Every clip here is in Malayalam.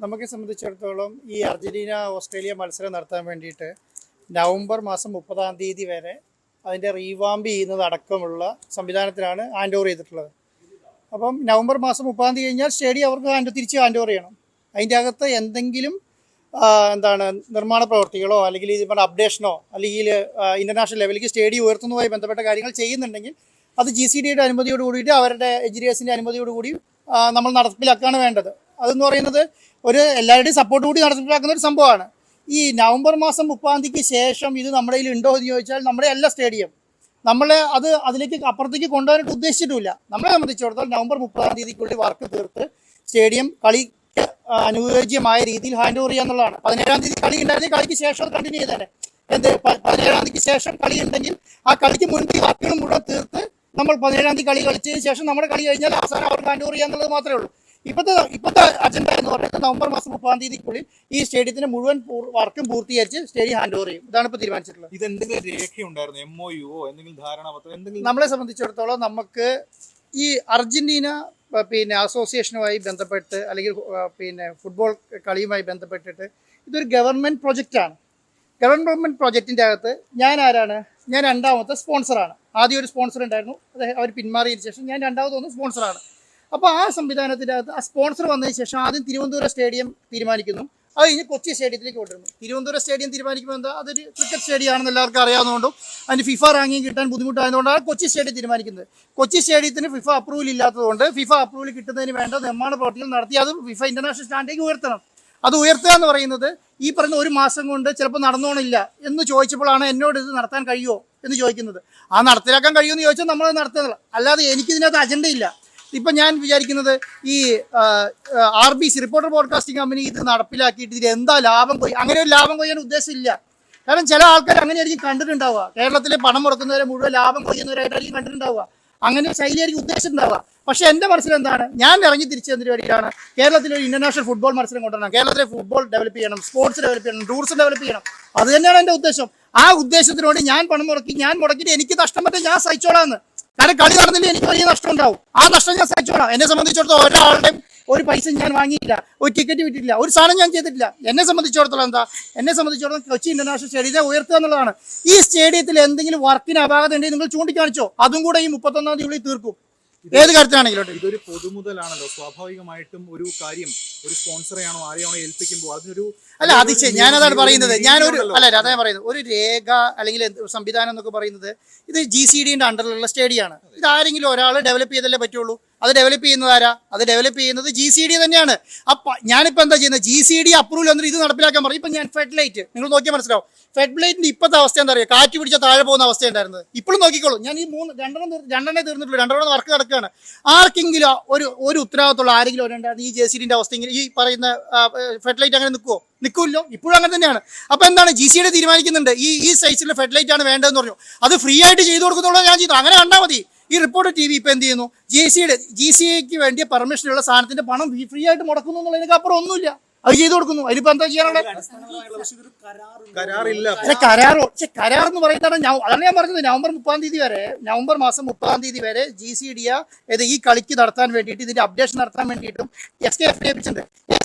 നമുക്ക് സംബന്ധിച്ചിടത്തോളം ഈ അർജന്റീന ഓസ്ട്രേലിയ മത്സരം നടത്താൻ വേണ്ടിയിട്ട് നവംബർ മാസം മുപ്പതാം തീയതി വരെ അതിന്റെ റീവാമ്പ് ചെയ്യുന്നത് അടക്കമുള്ള സംവിധാനത്തിലാണ് ഹാൻഡ് ഓവർ ചെയ്തിട്ടുള്ളത്. അപ്പം നവംബർ മാസം മുപ്പതാം തീയതി കഴിഞ്ഞാൽ സ്റ്റേഡിയം അവർക്ക് ഹാൻഡ് തിരിച്ച് ഹാൻഡ് ഓവർ ചെയ്യണം. അതിന്റെ അകത്ത് എന്തെങ്കിലും എന്താണ് നിർമ്മാണ പ്രവർത്തികളോ അല്ലെങ്കിൽ ഇത് പറഞ്ഞ അപ്ഡേഷനോ അല്ലെങ്കിൽ ഇന്റർനാഷണൽ ലെവലിലേക്ക് സ്റ്റേഡിയം ഉയർത്തുന്നതുമായി ബന്ധപ്പെട്ട കാര്യങ്ങൾ ചെയ്യുന്നുണ്ടെങ്കിൽ അത് ജി സി ഡിയുടെ അനുമതിയോട് കൂടിയിട്ട് അവരുടെ എഞ്ചിനീയേഴ്സിന്റെ അനുമതിയോടുകൂടി നമ്മൾ നടപ്പിലാക്കുകയാണ് വേണ്ടത്. അതെന്ന് പറയുന്നത് ഒരു എല്ലാവരുടെയും സപ്പോർട്ട് കൂടി നടപ്പിലാക്കുന്ന ഒരു സംഭവമാണ്. ഈ നവംബർ മാസം മുപ്പാം തീയതിക്ക് ശേഷം ഇത് നമ്മുടെ കയ്യിൽ ഉണ്ടോ എന്ന് ചോദിച്ചാൽ നമ്മുടെ എല്ലാ സ്റ്റേഡിയം നമ്മൾ അത് അതിലേക്ക് അപ്പുറത്തേക്ക് കൊണ്ടുപോകാനായിട്ട് ഉദ്ദേശിച്ചിട്ടില്ല നമ്മളെ സംബന്ധിച്ചിടത്തോളം നവംബർ മുപ്പതാം തീയതിക്കുള്ളിൽ വർക്ക് തീർത്ത് സ്റ്റേഡിയം കളി അനുയോജ്യമായ രീതിയിൽ ഹാൻഡ് ഓവർ ചെയ്യാന്നുള്ളതാണ് പതിനേഴാം തീയതി കളി ഉണ്ടായിരുന്നെങ്കിൽ കളിക്ക് ശേഷം അത് കണ്ടിന്യൂ ചെയ്തേനെ. എന്ത്? പതിനേഴാം തീയതിക്ക് ശേഷം കളി ഉണ്ടെങ്കിൽ ആ കളിക്ക് മുൻപ് വർക്കുകൾ മുഴുവൻ തീർത്ത് നമ്മൾ പതിനേഴാം തീയതി കളി കളിച്ചതിന് ശേഷം നമ്മുടെ കളി കഴിഞ്ഞാൽ അവസാനം അവർക്ക് ഹാൻഡ് ഓവർ ചെയ്യാന്നുള്ളത് മാത്രമേ ഉള്ളൂ. ഇപ്പോഴത്തെ ഇപ്പോഴത്തെ അജണ്ട എന്ന് പറയുന്നത് നവംബർ മാസം മുപ്പതാം തീയതിക്കുള്ളിൽ ഈ സ്റ്റേഡിയത്തിന്റെ മുഴുവൻ വർക്കും പൂർത്തീകരിച്ച് സ്റ്റേഡിയം ഹാൻഡ് ഓവർ ചെയ്യും. ഇതാണ് ഇപ്പൊ തീരുമാനിച്ചിട്ടുള്ളത്. ഇത് എന്തെങ്കിലും രേഖയുണ്ടായിരുന്നു എം ഒ യുവോ എന്തെങ്കിലും ധാരണാപത്രം എന്തെങ്കിലും നമ്മളെ സംബന്ധിച്ചിടത്തോളം നമുക്ക് ഈ അർജന്റീന പിന്നെ അസോസിയേഷനുമായി ബന്ധപ്പെട്ട് അല്ലെങ്കിൽ പിന്നെ ഫുട്ബോൾ കളിയുമായി ബന്ധപ്പെട്ടിട്ട് ഇതൊരു ഗവൺമെന്റ് പ്രൊജക്റ്റാണ് ഗവൺമെന്റ് പ്രൊജക്റ്റിന്റെ അകത്ത് ഞാൻ ആരാണ്? ഞാൻ രണ്ടാമത്തെ സ്പോൺസറാണ്. ആദ്യം ഒരു സ്പോൺസർ ഉണ്ടായിരുന്നു. അത് അവർ പിന്മാറിയതിനു ശേഷം ഞാൻ രണ്ടാമത് ഒന്ന് സ്പോൺസറാണ്. അപ്പോൾ ആ സംവിധാനത്തിന്റെ അകത്ത് ആ സ്പോൺസർ വന്നതിന് ശേഷം ആദ്യം തിരുവനന്തപുരം സ്റ്റേഡിയം തീരുമാനിക്കുന്നു. അത് കഴിഞ്ഞ് കൊച്ചി സ്റ്റേഡിയത്തിലേക്ക് കൊണ്ടുവരുന്നു. തിരുവനന്തപുരം സ്റ്റേഡിയം തീരുമാനിക്കുമ്പോൾ എന്താ? അതൊരു ക്രിക്കറ്റ് സ്റ്റേഡിയം ആണെന്ന് എല്ലാവർക്കും അറിയാവുന്നതുകൊണ്ടും അതിന് ഫിഫ റാങ്കിങ് കിട്ടാൻ ബുദ്ധിമുട്ടായതുകൊണ്ടാണ് കൊച്ചി സ്റ്റേഡിയം തീരുമാനിക്കുന്നത്. കൊച്ചി സ്റ്റേഡിയത്തിന് ഫിഫ അപ്രൂവൽ ഇല്ലാത്തതുകൊണ്ട് ഫിഫ അപ്രൂവൽ കിട്ടുന്നതിന് വേണ്ട നിർമ്മാണ പ്രവർത്തികൾ നടത്തി അത് ഫിഫ ഇന്റർനാഷണൽ സ്റ്റാൻഡേക്ക് ഉയർത്തണം. അത് ഉയർത്തുക എന്ന് പറയുന്നത് ഈ പറഞ്ഞ ഒരു മാസം കൊണ്ട് ചിലപ്പോൾ നടന്നോണില്ല എന്ന് ചോദിച്ചപ്പോഴാണ് എന്നോട് ഇത് നടത്താൻ കഴിയുമോ എന്ന് ചോദിക്കുന്നത്. ആ നടത്തിലാക്കാൻ കഴിയുമെന്ന് ചോദിച്ചാൽ നമ്മൾ നടത്തുന്നത് അല്ലാതെ എനിക്കിതിനകത്ത് അജണ്ടയില്ല ഇപ്പം ഞാൻ വിചാരിക്കുന്നത് ഈ R B C reporter broadcasting company ഇത് നടപ്പിലാക്കിയിട്ട് ഇതിൽ എന്താ ലാഭം പോയി? അങ്ങനെ ഒരു ലാഭം കൊയ്യാൻ ഉദ്ദേശമില്ല. കാരണം ചില ആൾക്കാർ അങ്ങനെയായിരിക്കും കണ്ടിട്ടുണ്ടാവുക. കേരളത്തിലെ പണം മുടക്കുന്നവരെ മുഴുവൻ ലാഭം കൊയ്യുന്നവരായിട്ടായിരിക്കും കണ്ടിട്ടുണ്ടാവുക. അങ്ങനെ ശൈലിയായിരിക്കും ഉദ്ദേശിച്ചിട്ടുണ്ടാവുക. പക്ഷേ എന്റെ മനസ്സിൽ എന്താണ്? ഞാൻ ഇറങ്ങി തിരിച്ചു എന്തിനു വേണ്ടിയിട്ടാണ് കേരളത്തിൽ ഒരു ഇന്റർനാഷണൽ ഫുട്ബോൾ മത്സരം കൊണ്ടുവരണം. കേരളത്തിലെ ഫുട്ബോൾ ഡെവലപ്പ് ചെയ്യണം സ്പോർട്സ് ഡെവലപ്പ് ചെയ്യണം ടൂറിസം ഡെവലപ്പ് ചെയ്യണം. അത് തന്നെയാണ് എന്റെ ഉദ്ദേശം. ആ ഉദ്ദേശത്തിനോട് ഞാൻ പണം മുടക്കി ഞാൻ മുടക്കിയിട്ട് എനിക്ക് നഷ്ടം പറ്റും ഞാൻ സഹിച്ചോളാന്ന് കാരണം കളി നടന്നില്ല? എനിക്ക് വലിയ നഷ്ടം ഉണ്ടാവും ആ നഷ്ടം ഞാൻ സഹിച്ചോളാം. എന്നെ സംബന്ധിച്ചിടത്തോളം ഒരാളുടെയും ഒരു പൈസ ഞാൻ വാങ്ങിയില്ല. ഒരു ടിക്കറ്റ് വിട്ടിട്ടില്ല. ഒരു സാധനം ഞാൻ ചെയ്തിട്ടില്ല. എന്നെ സംബന്ധിച്ചിടത്തോളം എന്താ? എന്നെ സംബന്ധിച്ചിടത്തോളം കൊച്ചി ഇന്റർനാഷണൽ സ്റ്റേഡിയത്തെ ഉയർത്തുക എന്നുള്ളതാണ്. ഈ സ്റ്റേഡിയത്തിൽ എന്തെങ്കിലും വർക്കിന് അപാകത ഉണ്ടെങ്കിൽ നിങ്ങൾ ചൂണ്ടിക്കാണിച്ചോ. അതും കൂടെ ഈ മുപ്പത്തൊന്നാം തീയതി തീർക്കും. ഏത് കാര്യത്തിലാണെങ്കിലും. ഇതൊരു പൊതുമുതലാണല്ലോ. സ്വാഭാവികമായിട്ടും ഒരു കാര്യം ഒരു സ്പോൺസറെയാണോ ആരെയാണോ ഏൽപ്പിക്കുമ്പോൾ അതിനൊരു അല്ല അത് ഞാനതാണ് പറയുന്നത്. ഞാനൊരു. അല്ല അതാ പറയുന്നത്. ഒരു രേഖ അല്ലെങ്കിൽ സംവിധാനം എന്നൊക്കെ പറയുന്നത് ഇത് ജി സി ഡിന്റെ അണ്ടറിലുള്ള സ്റ്റേഡിയാണ്. ഇത് ആരെങ്കിലും ഒരാൾ ഡെവലപ്പ് ചെയ്തല്ലേ പറ്റുള്ളൂ? അത് ഡെവലപ്പ് ചെയ്യുന്നത് ആരാ? അത് ഡെവലപ്പ് ചെയ്യുന്നത് ജി സി ഡി തന്നെയാണ്. അപ്പൊ ഞാനിപ്പോ എന്താ ചെയ്യുന്നത്? ജി സി ഡി അപ്രൂവൽ വന്നിട്ട് ഇത് നടപ്പിലാക്കാൻ പറയും. ഇപ്പൊ ഞാൻ ഫെഡ് ലൈറ്റ് നിങ്ങൾ നോക്കിയാൽ മനസ്സിലാവും. ഫെഡ് ലൈറ്റിന്റെ ഇപ്പോഴത്തെ അവസ്ഥ എന്താ പറയുക കാറ്റ് പിടിച്ച താഴെ പോകുന്ന അവസ്ഥ ഉണ്ടായിരുന്നത് ഇപ്പോഴും നോക്കിക്കോളൂ. ഞാൻ ഈ മൂന്ന് രണ്ടെണ്ണം രണ്ടെണ്ണേ തീർന്നിട്ടുള്ളൂ. രണ്ടെണ്ണം വർക്ക് നടക്കുകയാണ്. ആർക്കെങ്കിലും ഒരു ഒരു ഉത്തരവാദിത്തമുള്ള ആരെങ്കിലും ഉണ്ടായിരുന്നു ഈ ജെ സി ഡിന്റെ അവസ്ഥ ഈ പറയുന്ന ഫെഡ് ലൈറ്റ് അങ്ങനെ നിൽക്കുമോ നിൽക്കുമല്ലോ ഇപ്പോഴും അങ്ങനെ തന്നെയാണ്. അപ്പൊ എന്താണ്? ജി സി ഡി തീരുമാനിക്കുന്നുണ്ട്. ഈ ഈ സൈസിലെ ഫെഡ് ലൈറ്റ് ആണ് വേണ്ടതെന്ന് പറഞ്ഞു. അത് ഫ്രീ ആയിട്ട് ചെയ്തു കൊടുക്കുന്നുള്ളത് ഞാൻ ചെയ്തു അങ്ങനെ കണ്ടാൽ മതി. ഈ റിപ്പോർട്ട് ടി വി ഇപ്പം എന്ത് ചെയ്യുന്നു? ജി സിയുടെ ജി സി ഐക്ക് വേണ്ടിയ പെർമിഷനുള്ള സാധനത്തിന്റെ പണം ഫ്രീ ആയിട്ട് മുടക്കുന്നു എന്നുള്ളതിനൊക്കെ അപ്പുറം ഒന്നുമില്ല. അത് ചെയ്തു കൊടുക്കുന്നു. അതിനിപ്പോ എന്താ ചെയ്യാനുള്ള കരാറില്ല. കരാറോ പക്ഷെ കരാർ എന്ന് പറയുന്നത് ഞാൻ അതാണ് ഞാൻ പറഞ്ഞത്. നവംബർ മുപ്പതാം തീയതി വരെ നവംബർ മാസം മുപ്പതാം തീയതി വരെ ജി സി ഡി ഈ കളിക്ക് നടത്താൻ വേണ്ടിയിട്ട് ഇതിന്റെ അപ്ഡേഷൻ നടത്താൻ വേണ്ടിയിട്ടും എസ് കെ എഫ് എഫ്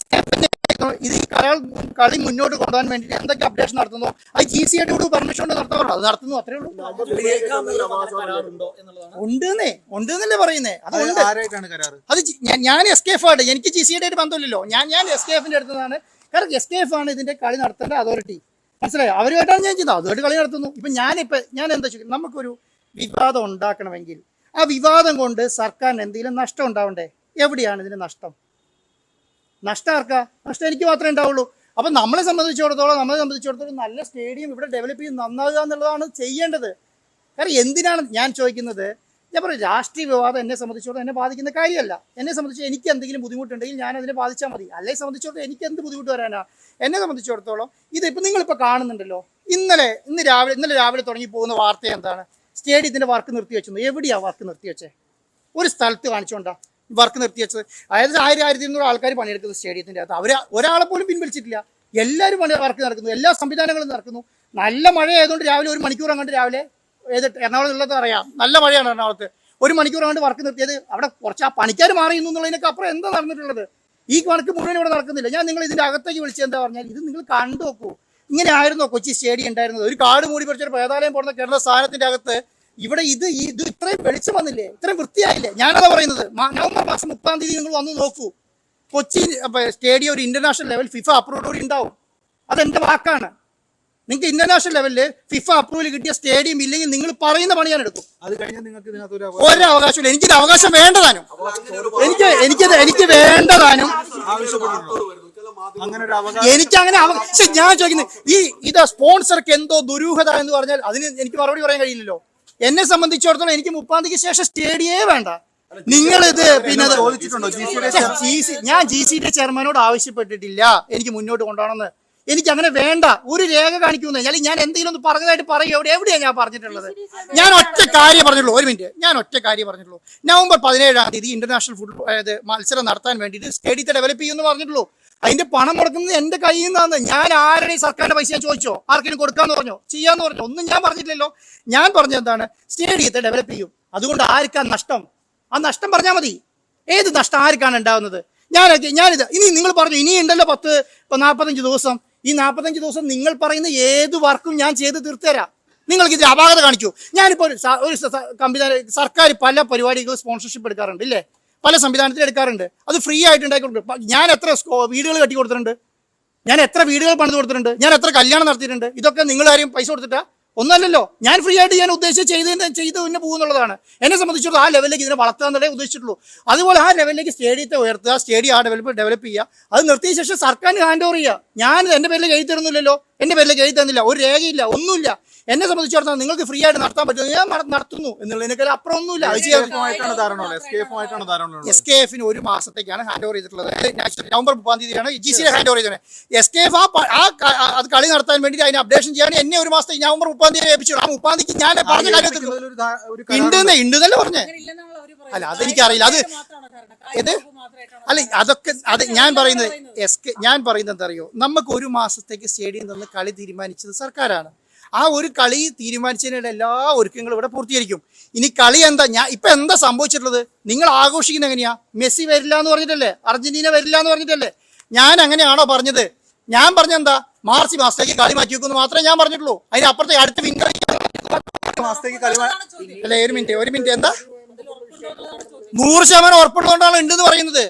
കരാർ കളി മുന്നോട്ട് കൊണ്ടുപോകാൻ വേണ്ടി എന്തൊക്കെ അപ്ഡേഷൻ നടത്തുന്നു? അത് ജി സി ഡിയോട് പെർമിഷൻ കൊണ്ട് നടത്താറുള്ളൂ അത് നടത്തുന്നു അത്രേ ഉള്ളൂ. ഉണ്ടെന്നേ ഉണ്ടെന്നല്ലേ പറയുന്നേ. അത് അത് ഉണ്ട്. ഞാൻ- എസ് കെ എഫ് ആണ്. എനിക്ക് ജി സി ആയിട്ട് ബന്ധമില്ലല്ലോ. ഞാൻ ഞാൻ എസ് കെ എഫിന്റെ അടുത്തതാണ്. കാരണം എസ് കെ എഫ് ആണ് ഇതിന്റെ കളി നടത്തേണ്ട അതോറിറ്റി മനസ്സിലായോ? അവരുമായിട്ടാണ് ഞാൻ ചെയ്യുന്നത് അതുമായിട്ട് കളി നടത്തുന്നു. ഇപ്പൊ ഞാനിപ്പോ ഞാൻ എന്താ ചോദിക്കും നമുക്കൊരു വിവാദം ഉണ്ടാക്കണമെങ്കിൽ ആ വിവാദം കൊണ്ട് സർക്കാരിന് എന്തെങ്കിലും നഷ്ടം ഉണ്ടാവണ്ടേ? എവിടെയാണ് ഇതിന് നഷ്ടം? നഷ്ടം ആർക്കാ നഷ്ടം എനിക്ക് മാത്രമേ ഉണ്ടാവുള്ളൂ. അപ്പൊ നമ്മളെ സംബന്ധിച്ചിടത്തോളം നമ്മളെ സംബന്ധിച്ചിടത്തോളം നല്ല സ്റ്റേഡിയം ഇവിടെ ഡെവലപ്പ് ചെയ്ത് നന്നാകുക എന്നുള്ളതാണ് ചെയ്യേണ്ടത്. കാരണം എന്തിനാണ് ഞാൻ ചോദിക്കുന്നത്? ഞാൻ പറയും രാഷ്ട്രീയ വിവാദം എന്നെ സംബന്ധിച്ചിടത്തോളം എന്നെ ബാധിക്കുന്ന കാര്യമല്ല. എന്നെ സംബന്ധിച്ച് എനിക്ക് എന്തെങ്കിലും ബുദ്ധിമുട്ടുണ്ടെങ്കിൽ ഞാൻ അതിനെ ബാധിച്ചാൽ മതി. അല്ലെ സംബന്ധിച്ചിടത്തോളം എനിക്ക് എന്ത് ബുദ്ധിമുട്ട് വരാനാ? എന്നെ സംബന്ധിച്ചിടത്തോളം ഇതിപ്പോൾ നിങ്ങളിപ്പോൾ കാണുന്നുണ്ടല്ലോ. ഇന്നലെ ഇന്ന് രാവിലെ ഇന്നലെ രാവിലെ തുടങ്ങി പോകുന്ന വാർത്ത എന്താണ്? സ്റ്റേഡിയത്തിന്റെ വർക്ക് നിർത്തി വെച്ചു എവിടെയാണ് വർക്ക് നിർത്തി വെച്ചേ ഒരു സ്ഥലത്ത് കാണിച്ചുകൊണ്ടാ വർക്ക് നിർത്തി വെച്ചത്. അതായത് ആയിരം ആയിരത്തി ഇരുന്നൂറ് ആൾക്കാർ പണിയെടുക്കുന്നത് സ്റ്റേഡിയത്തിന്റെ അകത്ത്. അവർ ഒരാളെ പോലും പിൻവലിച്ചിട്ടില്ല. എല്ലാവരും പണി വർക്ക് നടക്കുന്നു. എല്ലാ സംവിധാനങ്ങളും നടക്കുന്നു. നല്ല മഴ ആയതുകൊണ്ട് രാവിലെ ഒരു മണിക്കൂർ അങ്ങോട്ട് രാവിലെ ഏത് എറണാകുളം ഉള്ളത് അറിയാം. നല്ല മഴയാണ് എറണാകുളത്ത്. ഒരു മണിക്കൂർ അങ്ങോട്ട് വർക്ക് നിർത്തിയത് അവിടെ കുറച്ച് ആ പണിക്കാർ മാറിയുന്നു എന്നുള്ളതിനൊക്കെ അപ്പുറം എന്താ നടന്നിട്ടുള്ളത്? ഈ കണക്ക് മുഴുവൻ ഇവിടെ നടക്കുന്നില്ല. ഞാൻ നിങ്ങൾ ഇതിന്റെ അകത്തേക്ക് വിളിച്ചത് എന്താ പറഞ്ഞാൽ ഇത് നിങ്ങൾ കണ്ടു നോക്കൂ. ഇങ്ങനെ ആയിരുന്നോ കൊച്ചി സ്റ്റേഡിയം ഉണ്ടായിരുന്നത്. ഒരു കാട് മൂടി പിടിച്ചൊരു പേതാലയം പോകുന്ന കിടന്ന സാധനത്തിന്റെ അകത്ത് ഇവിടെ ഇത് ഇത് ഇത്രയും വെളിച്ചം വന്നില്ലേ? ഇത്രയും വൃത്തിയായില്ലേ? ഞാനതാ പറയുന്നത്. നവംബർ മാസം മുപ്പതാം തീയതി നിങ്ങൾ വന്ന് നോക്കൂ. കൊച്ചി സ്റ്റേഡിയം ഒരു ഇന്റർനാഷണൽ ലെവൽ ഫിഫ അപ്രൂവോടുകൂടി ഉണ്ടാവും. അതെന്റെ വാക്കാണ്. നിങ്ങൾക്ക് ഇന്റർനാഷണൽ ലെവലിൽ ഫിഫ അപ്രൂവൽ കിട്ടിയ സ്റ്റേഡിയം ഇല്ലെങ്കിൽ നിങ്ങൾ പറയുന്ന പണി ഞാൻ എടുക്കും. അത് കഴിഞ്ഞാൽ നിങ്ങൾക്ക് ഒരു അവകാശമില്ല എനിക്കൊരു അവകാശം വേണ്ടതാനും. എനിക്ക് എനിക്ക് എനിക്ക് വേണ്ടതാനും. എനിക്ക് അങ്ങനെ ഞാൻ ചോദിക്കുന്നത് ഈ ഇത് സ്പോൺസർക്ക് എന്തോ ദുരൂഹത എന്ന് പറഞ്ഞാൽ അതിന് എനിക്ക് മറുപടി പറയാൻ കഴിയില്ലല്ലോ. എന്നെ സംബന്ധിച്ചിടത്തോളം എനിക്ക് മുപ്പാം തീയതിക്ക് ശേഷം സ്റ്റേഡിയേ വേണ്ട. നിങ്ങൾ ഇത് പിന്നെ ഞാൻ ജി സിയുടെ ചെയർമാനോട് ആവശ്യപ്പെട്ടിട്ടില്ല. എനിക്ക് മുന്നോട്ട് കൊണ്ടുപോകണമെന്ന്. എനിക്ക് അങ്ങനെ വേണ്ട. ഒരു രേഖ കാണിക്കുന്നു അല്ലെങ്കിൽ ഞാൻ എന്തെങ്കിലും ഒന്ന് പറഞ്ഞതായിട്ട് പറയും. എവിടെ എവിടെയാണ് ഞാൻ പറഞ്ഞിട്ടുള്ളത്? ഞാൻ ഒറ്റ കാര്യം പറഞ്ഞിട്ടുള്ളൂ ഒരു മിനിറ്റ്. ഞാൻ ഒറ്റ കാര്യം പറഞ്ഞിട്ടുള്ളൂ നവംബർ പതിനേഴാം തീയതി ഇന്റർനാഷണൽ ഫുട്ബോൾ അതായത് മത്സരം നടത്താൻ വേണ്ടിയിട്ട് സ്റ്റേഡിയത്തെ ഡെവലപ്പ് ചെയ്യുമെന്ന് പറഞ്ഞിട്ടുള്ളൂ. അതിന്റെ പണം മുടക്കുന്നത് എന്റെ കയ്യിൽ നിന്നാണ് ഞാൻ ആരുടെ സർക്കാരിന്റെ പൈസ ഞാൻ ചോദിച്ചോ? ആർക്കെങ്കിലും കൊടുക്കാന്ന് പറഞ്ഞോ? ചെയ്യാന്ന് പറഞ്ഞോ? ഒന്നും ഞാൻ പറഞ്ഞിട്ടില്ലല്ലോ. ഞാൻ പറഞ്ഞത് എന്താണ്? സ്റ്റേഡിയത്തെ ഡെവലപ്പ് ചെയ്യും. അതുകൊണ്ട് ആർക്കാ നഷ്ടം? ആ നഷ്ടം പറഞ്ഞാൽ മതി. ഏത് നഷ്ടം ആർക്കാണ് ഉണ്ടാവുന്നത്? ഞാനൊക്കെ ഞാനിത് ഇനി നിങ്ങൾ പറഞ്ഞു ഇനി ഉണ്ടല്ലോ പത്ത് നാൽപ്പത്തഞ്ച് ദിവസം. ഈ നാൽപ്പത്തഞ്ച് ദിവസം നിങ്ങൾ പറയുന്ന ഏത് വർക്കും ഞാൻ ചെയ്ത് തീർത്തുതരാം. നിങ്ങൾക്ക് ഇതിൽ അപാകത കാണിച്ചു ഞാനിപ്പോൾ ഒരു കമ്പനി സർക്കാർ പല പരിപാടികൾ സ്പോൺസർഷിപ്പ് എടുക്കാറുണ്ട് ഇല്ലേ? പല സംവിധാനത്തിൽ എടുക്കാറുണ്ട്. അത് ഫ്രീ ആയിട്ട് ഉണ്ടാക്കി ഞാൻ എത്ര വീടുകൾ കെട്ടി കൊടുത്തിട്ടുണ്ട്. ഞാൻ എത്ര വീടുകൾ പണിത് കൊടുത്തിട്ടുണ്ട്. ഞാൻ എത്ര കല്യാണം നടത്തിയിട്ടുണ്ട്. ഇതൊക്കെ നിങ്ങൾ ആരും പൈസ കൊടുത്തിട്ടാ? ഒന്നല്ലല്ലോ ഞാൻ ഫ്രീ ആയിട്ട് ഞാൻ ഉദ്ദേശിച്ച് ചെയ്ത് ചെയ്ത് തന്നെ പോകുന്നുള്ളതാണ്. എന്നെ സംബന്ധിച്ചിടത്തോളം ആ ലെവലിലേക്ക് ഇതിനെ വളർത്തുക എന്നതേ ഉദ്ദേശിച്ചിട്ടുള്ളൂ. അതുപോലെ ആ ലെവലിലേക്ക് സ്റ്റേഡിയത്തെ ഉയർത്തുക സ്റ്റേഡിയം ആ ഡെവലപ്പ് ഡെവലപ്പ് ചെയ്യുക. അത് നിർത്തിയ ശേഷം സർക്കാരിന് ഹാൻഡ് ഓവർ ചെയ്യുക. ഞാൻ എന്റെ പേരിൽ എഴുതി തരുന്നില്ലല്ലോ. എന്റെ പേരിലേക്ക് എഴുതി തന്നില്ല. ഒരു രേഖയില്ല ഒന്നുമില്ല. എന്നെ സംബന്ധിച്ചിടത്തോളം നിങ്ങൾക്ക് ഫ്രീ ആയിട്ട് നടത്താൻ പറ്റുന്നത് ഞാൻ നട- നടത്തുന്നു എന്നുള്ളതിനേക്കാൾ അപ്പുറം ഒന്നുമില്ല അത് ചെയ്യാൻ എസ് കെ എസ് എഫിന് ഒരു മാസത്തേക്കാണ് ഹാൻഡ് ഓവർ ചെയ്തിട്ടുള്ളത്. അതായത് നവംബർ മുപ്പാം തീയതിയാണ് ജി സി ഹാൻഡ് ഓവർ ചെയ്തത് എസ് കെ എഫ് ആ പ- ആ ക- ആ- അത് കളി നടത്താൻ വേണ്ടി അതിന് അപ്ഡേഷൻ ചെയ്യാൻ എന്നെ ഒരു മാസത്തെ നവംബർ മുപ്പാം തീയതി ഏൽപ്പിച്ചു. ആ മുപ്പാം തീയതി ഞാൻ പറഞ്ഞ കാര്യത്തിൽ ഏൽപ്പിക്കുന്നതിൽ ഒരു ധാ- ഒരു കരാറുണ്ട്. ഉണ്ടെന്ന് ഉണ്ടെന്നല്ലേ പറഞ്ഞേ. അല്ല, അതെനിക്കറിയില്ല. അത് മാത്രമാണ് കാരണം. ഇത് കായിക മാത്രമായിട്ടാണ് അല്ല അതൊക്കെ അത് ഞാൻ പറയുന്നത് എസ് കെ ഞാൻ പറയുന്നത് എന്താ അറിയോ? നമുക്ക് ഒരു മാസത്തേക്ക് സ്റ്റേഡിയം തന്ന് കളി തീരുമാനിച്ചത് സർക്കാരാണ്. ആ ഒരു കളി തീരുമാനിച്ചതിനുള്ള എല്ലാ ഒരുക്കങ്ങളും ഇവിടെ പൂർത്തീകരിക്കും. ഇനി കളി എന്താ? ഞാൻ ഇപ്പൊ എന്താ സംഭവിച്ചിട്ടുള്ളത്? നിങ്ങൾ ആഘോഷിക്കുന്നത് എങ്ങനെയാ? മെസ്സി വരില്ല എന്ന് പറഞ്ഞിട്ടല്ലേ? അർജന്റീന വരില്ല എന്ന് പറഞ്ഞിട്ടല്ലേ? ഞാൻ അങ്ങനെയാണോ പറഞ്ഞത്? ഞാൻ പറഞ്ഞ എന്താ? മാർച്ച് മാസത്തേക്ക് കളി മാറ്റി വെക്കുമെന്ന് മാത്രമേ ഞാൻ പറഞ്ഞിട്ടുള്ളൂ. അതിന് അപ്പുറത്തെ അടുത്ത കളി അല്ല ഒരു മിനിറ്റ് ഒരു മിനിറ്റ് എന്താ. നൂറ് ശതമാനം ഉറപ്പുള്ളതുകൊണ്ടാണ് ഉണ്ടെന്ന് പറയുന്നത്.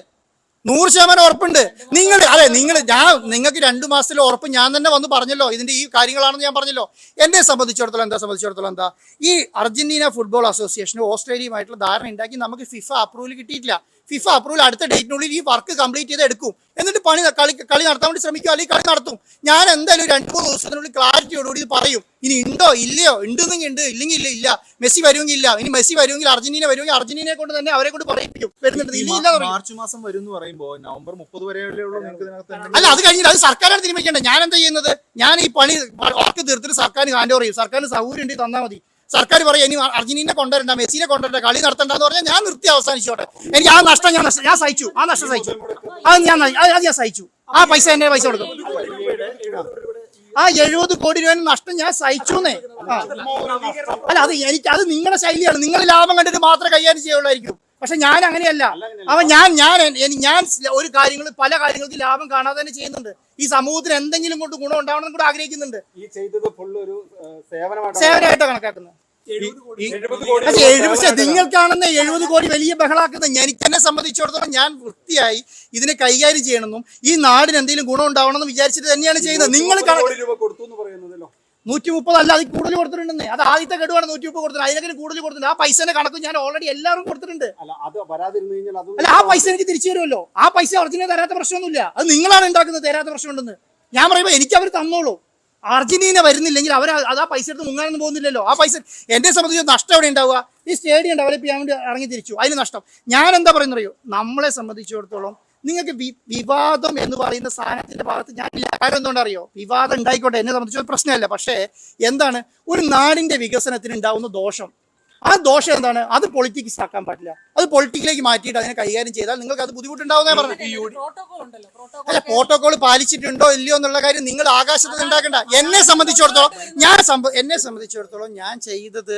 നൂറ് ശതമാനം ഉറപ്പുണ്ട്. നിങ്ങൾ അതെ നിങ്ങൾ ഞാൻ നിങ്ങൾക്ക് രണ്ടു മാസത്തിലെ ഉറപ്പ് ഞാൻ തന്നെ വന്ന് പറഞ്ഞല്ലോ. ഇതിന്റെ ഈ കാര്യങ്ങളാണെന്ന് ഞാൻ പറഞ്ഞല്ലോ. എന്നെ സംബന്ധിച്ചിടത്തോളം എന്താ സംബന്ധിച്ചിടത്തോളം എന്താ? ഈ അർജന്റീന ഫുട്ബോൾ അസോസിയേഷനും ഓസ്ട്രേലിയയുമായിട്ടുള്ള ധാരണ ഉണ്ടാക്കി നമുക്ക് ഫിഫ അപ്രൂവൽ കിട്ടിയിട്ടില്ല. ഫിഫ അപ്രൂവൽ അടുത്ത ഡേറ്റിനുള്ളിൽ ഈ വർക്ക് കംപ്ലീറ്റ് ചെയ്ത് എടുക്കും. എന്നിട്ട് പണി കളി കളി നടത്താൻ വേണ്ടി ശ്രമിക്കും അല്ലെങ്കിൽ കളി നടത്തും. ഞാൻ എന്തായാലും രണ്ട് മൂന്ന് ദിവസത്തിനുള്ളിൽ ക്ലാരിറ്റിയോടുകൂടി ഇത് പറയും. ഇനി ഉണ്ടോ? ഇല്ലയോ? ഉണ്ടെന്നെങ്കിൽ ഉണ്ട്. ഇല്ലെങ്കിൽ ഇല്ല ഇല്ല. മെസ്സി വരുമെങ്കിൽ ഇല്ല. ഇനി മെസ്സി വരുമെങ്കിൽ അർജന്റീന വരുമെങ്കിൽ അർജന്റീനയെ കൊണ്ട് തന്നെ അവരെ കൊണ്ട് പറയിപ്പിക്കും. വരുന്നുണ്ട്. ഇല്ല പറയും. മാർച്ച് മാസം വരും പറയുമ്പോൾ പറയുമ്പോ നവംബർ മുപ്പത് വരെയുള്ള അല്ല അത് കഴിഞ്ഞിട്ട് അത് സർക്കാരാണ് തീരുമാനിക്കേണ്ടത്. ഞാൻ എന്താ ചെയ്യുന്നത്? ഞാൻ ഈ പണി വർക്ക് തീർത്തിട്ട് സർക്കാരിന് ഹാൻഡ് ഓവർ ചെയ്യും. സർക്കാരിന് സൗകര്യം ഉണ്ടെങ്കിൽ തന്നാൽ മതി. സർക്കാർ പറയും ഇനി അർജന്റീനെ കൊണ്ടുവരണ്ട മെസ്സിനെ കൊണ്ടുവരണ്ട കളി നടത്തണ്ടെന്ന് പറഞ്ഞാൽ ഞാൻ നിർത്തി അവസാനിച്ചോട്ടെ. എനിക്ക് ആ നഷ്ടം ഞാൻ ഞാൻ സഹിച്ചു ആ നഷ്ടം സഹിച്ചു. അത് ഞാൻ അത് ഞാൻ സഹിച്ചു. ആ പൈസ എന്നെ പൈസ കൊടുക്കും. ആ എഴുപത് കോടി രൂപ നഷ്ടം ഞാൻ സഹിച്ചുന്നേ. എന്നേ അല്ല അത് എനിക്ക് അത് നിങ്ങളുടെ ശൈലിയാണ്. നിങ്ങൾ ലാഭം കണ്ടിട്ട് മാത്രമേ കൈകാര്യം ചെയ്യുള്ളായിരിക്കും. പക്ഷെ ഞാൻ അങ്ങനെയല്ല. അവ ഞാൻ ഞാൻ ഞാൻ ഒരു കാര്യങ്ങൾ പല കാര്യങ്ങൾക്ക് ലാഭം കാണാതെ തന്നെ ചെയ്യുന്നുണ്ട്. ഈ സമൂഹത്തിന് എന്തെങ്കിലും കൊണ്ട് ഗുണം ഉണ്ടാവണം എന്ന് കൂടെ ആഗ്രഹിക്കുന്നുണ്ട്. ഈ ചെയ്തത് സേവനമായിട്ടാണ് കണക്കാക്കുന്നത്. പക്ഷെ നിങ്ങൾക്കാണെന്ന് എഴുപത് കോടി വലിയ ബഹളാക്കുന്നത് എനിക്ക് എന്നെ സംബന്ധിച്ചിടത്തോളം ഞാൻ വൃത്തിയായി ഇതിനെ കൈകാര്യം ചെയ്യണമെന്നും ഈ നാടിന് എന്തെങ്കിലും ഗുണം ഉണ്ടാവണമെന്നും വിചാരിച്ചിട്ട് തന്നെയാണ് ചെയ്യുന്നത്. നിങ്ങൾ നൂറ്റി മുപ്പത് അല്ല അതിൽ കൂടുതൽ കൊടുത്തിട്ടുണ്ടെന്ന്. അത് ആദ്യത്തെ ഗഡുവാണ് നൂറ്റി മുപ്പത് കൊടുത്തത് അതിനൊക്കെ കൂടുതൽ കൊടുത്തിട്ടുണ്ട്. ആ പൈസന്റെ കണക്ക് ഞാൻ ഓൾറെഡി എല്ലാവരും കൊടുത്തിട്ടുണ്ട്. അത് അല്ല ആ പൈസ എനിക്ക് തിരിച്ചു തരുമല്ലോ. ആ പൈസ ഒറിജിനൽ തരാത്ത പ്രശ്നമൊന്നുമില്ല. അത് നിങ്ങളാണ് ഉണ്ടാക്കുന്നത് തരാത്ത പ്രശ്നമുണ്ടെന്ന്. ഞാൻ പറയുമ്പോൾ എനിക്ക് അവർ തന്നോളൂ. അർജന്റീന വരുന്നില്ലെങ്കിൽ അവർ അത് ആ പൈസ എടുത്ത് മുങ്ങാനൊന്നും പോകുന്നില്ലല്ലോ. ആ പൈസ എന്നെ സംബന്ധിച്ച് നഷ്ടം എവിടെ ഉണ്ടാവുക? ഈ സ്റ്റേഡിയം ഡെവലപ്പ് ചെയ്യാൻ വേണ്ടി ഇറങ്ങി തിരിച്ചു. അതിന് നഷ്ടം. ഞാൻ എന്താ പറയുന്നത് അറിയോ നമ്മളെ സംബന്ധിച്ചിടത്തോളം നിങ്ങൾക്ക് വിവാദം എന്ന് പറയുന്ന സാധനത്തിന്റെ ഭാഗത്ത് ഞാൻ കാര്യം എന്തുകൊണ്ട് അറിയോ വിവാദം ഉണ്ടായിക്കോട്ടെ. എന്നെ സംബന്ധിച്ച് പ്രശ്നമല്ല. പക്ഷേ എന്താണ്? ഒരു നാടിന്റെ വികസനത്തിന് ഉണ്ടാവുന്ന ദോഷം. ആ ദോഷം എന്താണ്? അത് പൊളിറ്റിക്സ് ആക്കാൻ പറ്റില്ല. അത് പൊളിറ്റിക്കിലേക്ക് മാറ്റിയിട്ട് അതിനെ കൈകാര്യം ചെയ്താൽ നിങ്ങൾക്ക് അത് ബുദ്ധിമുട്ടുണ്ടാവുന്നേ പറഞ്ഞു അല്ല പ്രോട്ടോകോൾ പാലിച്ചിട്ടുണ്ടോ ഇല്ലയോ എന്നുള്ള കാര്യം നിങ്ങൾ ആകാശത്ത് ഉണ്ടാക്കണ്ട. എന്നെ സംബന്ധിച്ചിടത്തോളം ഞാൻ എന്നെ സംബന്ധിച്ചിടത്തോളം ഞാൻ ചെയ്തത്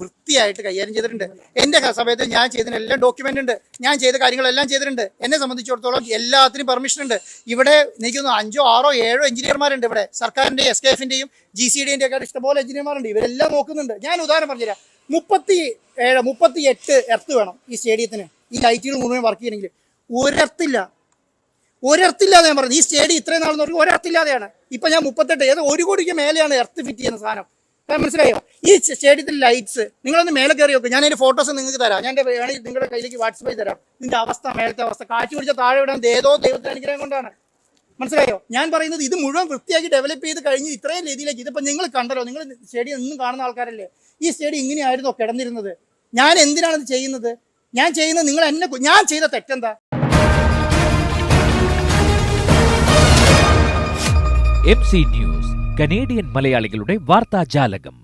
വൃത്തിയായിട്ട് കൈകാര്യം ചെയ്തിട്ടുണ്ട്. എന്റെ സമയത്ത് ഞാൻ ചെയ്തതിന് എല്ലാം ഡോക്യുമെന്റ് ഉണ്ട്. ഞാൻ ചെയ്ത കാര്യങ്ങളെല്ലാം ചെയ്തിട്ടുണ്ട്. എന്നെ സംബന്ധിച്ചിടത്തോളം എല്ലാത്തിനും പെർമിഷൻ ഉണ്ട്. ഇവിടെ എനിക്ക് അഞ്ചോ ആറോ ഏഴോ എഞ്ചിനീയർമാരുണ്ട് ഇവിടെ. സർക്കാരിന്റെ എസ് കെ എഫിന്റെയും ജി സി ഡിന്റെ ഒക്കെ ഇഷ്ടംപോലെ എഞ്ചിനീയർമാരുണ്ട്. ഇവരെല്ലാം നോക്കുന്നുണ്ട്. ഞാൻ ഉദാഹരണം പറഞ്ഞുതരാം. മുപ്പത്തി ഏഴ് മുപ്പത്തി എട്ട് എർത്ത് വേണം ഈ സ്റ്റേഡിയത്തിന്. ഈ ലൈറ്റുകൾ മുഴുവൻ വർക്ക് ചെയ്യണമെങ്കിൽ. ഒരർത്തില്ല. ഒരർത്തില്ലാതെ ഞാൻ പറഞ്ഞു. ഈ സ്റ്റേഡിയം ഇത്രയും നാൾ നോക്കി ഒരർത്തില്ലാതെയാണ്. ഇപ്പൊ ഞാൻ മുപ്പത്തെട്ട് ഏത് ഒരു കോടിക്ക് മേലെയാണ് എർത്ത് ഫിറ്റ് ചെയ്യുന്ന സാധനം. മനസ്സിലായോ? ഈ സ്റ്റേഡിയത്തിൽ ലൈറ്റ്സ് നിങ്ങളൊന്ന് മേലെ കയറി നോക്കും. ഞാൻ അതിന്റെ ഫോട്ടോസ് നിങ്ങൾക്ക് തരാം. ഞാൻ വേണമെങ്കിൽ നിങ്ങളുടെ കയ്യിലേക്ക് വാട്സപ്പ് ചെയ്ത് തരാം. ഇതിന്റെ അവസ്ഥ മേലത്തെ അവസ്ഥ. കാറ്റ് പിടിച്ച താഴെ വിടാൻ ഏതോ ദൈവത്തിന് അനുഗ്രഹം കൊണ്ടാണ്. മനസ്സിലായോ? ഞാൻ പറയുന്നത് ഇത് മുഴുവൻ വൃത്തിയാക്കി ഡെവലപ്പ് ചെയ്ത് കഴിഞ്ഞ് ഇത്രയും രീതിയിലേക്ക് ഇതിപ്പോൾ നിങ്ങൾ കണ്ടല്ലോ നിങ്ങൾ സ്റ്റേഡിയം ഒന്നും കാണുന്ന ആൾക്കാരല്ലേ? ഈ സ്റ്റേഡിയം ഇങ്ങനെയായിരുന്നോ കിടന്നിരുന്നത്. ഞാൻ എന്തിനാണ് ഇത് ചെയ്യുന്നത്? ഞാൻ ചെയ്യുന്നത് നിങ്ങൾ എന്നെ ഞാൻ ചെയ്ത തെറ്റെന്താ? എം സി ന്യൂസ് കനേഡിയൻ മലയാളികളുടെ വാർത്താജാലകം.